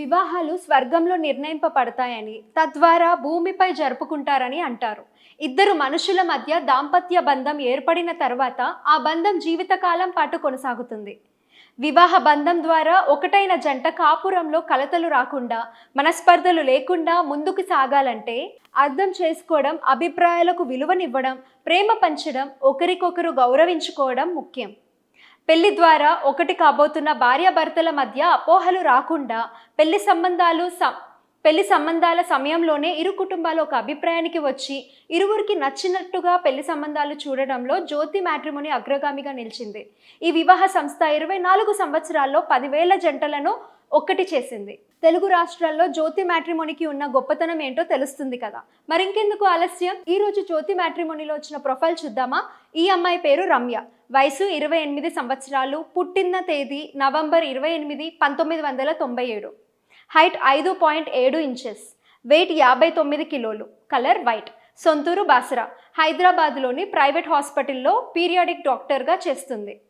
వివాహాలు స్వర్గంలో నిర్ణయింపబడతాయని తద్వారా భూమిపై జరుపుకుంటారని అంటారు. ఇద్దరు మనుషుల మధ్య దాంపత్య బంధం ఏర్పడిన తర్వాత ఆ బంధం జీవితకాలం పాటు కొనసాగుతుంది. వివాహ బంధం ద్వారా ఒకటైన జంట కాపురంలో కలతలు రాకుండా మనస్పర్ధలు లేకుండా ముందుకు సాగాలంటే అర్థం చేసుకోవడం అభిప్రాయాలకు విలువనివ్వడం ప్రేమ పంచడం ఒకరికొకరు గౌరవించుకోవడం ముఖ్యం. పెళ్ళి ద్వారా ఒకటి కాబోతున్న భార్యాభర్తల మధ్య అపోహలు రాకుండా పెళ్ళి సంబంధాలు స పెళ్ళి సంబంధాల సమయంలోనే ఇరు కుటుంబాలు ఒక అభిప్రాయానికి వచ్చి ఇరువురికి నచ్చినట్టుగా పెళ్ళి సంబంధాలు చూడడంలో జ్యోతి మ్యాట్రిమోని అగ్రగామిగా నిలిచింది. ఈ వివాహ సంస్థ ఇరవై నాలుగు సంవత్సరాల్లో పదివేల జంటలను ఒక్కటి చేసింది. తెలుగు రాష్ట్రాల్లో జ్యోతి మ్యాట్రిమోనికి ఉన్న గొప్పతనం ఏంటో తెలుస్తుంది కదా. మరింకెందుకు ఆలస్యం? ఈ రోజు జ్యోతి మ్యాట్రిమోనిలో వచ్చిన ప్రొఫైల్ చూద్దామా? ఈ అమ్మాయి పేరు రమ్య. వయసు ఇరవై ఎనిమిది సంవత్సరాలు పుట్టిన తేదీ నవంబర్ ఇరవై ఎనిమిది పంతొమ్మిది వందల తొంభై ఏడు. హైట్ ఐదు పాయింట్ ఏడు ఇంచెస్. వెయిట్ యాభై తొమ్మిది కిలోలు. Colour white. సొంతూరు బాసరా. హైదరాబాద్లోని ప్రైవేట్ హాస్పిటల్లో పీరియాడిక్ డాక్టర్గా చేస్తుంది.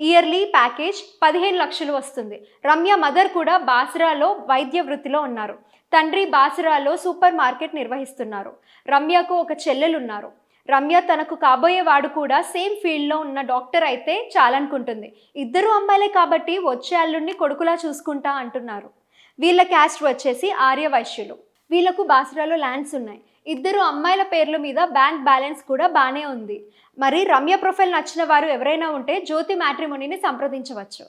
ఇయర్లీ ప్యాకేజ్ పదిహేను లక్షలు వస్తుంది. రమ్య మదర్ కూడా బాసరాలో వైద్య వృత్తిలో ఉన్నారు. తండ్రి బాసరాలో సూపర్ మార్కెట్ నిర్వహిస్తున్నారు. రమ్యకు ఒక చెల్లెలున్నారు. రమ్య తనకు కాబోయే వాడు కూడా సేమ్ ఫీల్డ్లో ఉన్న డాక్టర్ అయితే చాలనుకుంటుంది. ఇద్దరు అమ్మాయిలే కాబట్టి వచ్చే అల్లుడిని కొడుకులా చూసుకుంటా అంటున్నారు. వీళ్ళ క్యాస్ట్ వచ్చేసి ఆర్య వైశ్యులు. వీళ్ళకు బాసరాలో ల్యాండ్స్ ఉన్నాయి. ఇద్దరు అమ్మాయిల పేర్ల మీద బ్యాంక్ బ్యాలెన్స్ కూడా బాగానే ఉంది. మరి రమ్య ప్రొఫైల్ నచ్చిన వారు ఎవరైనా ఉంటే జ్యోతి మ్యాట్రిమోనీని సంప్రదించవచ్చు.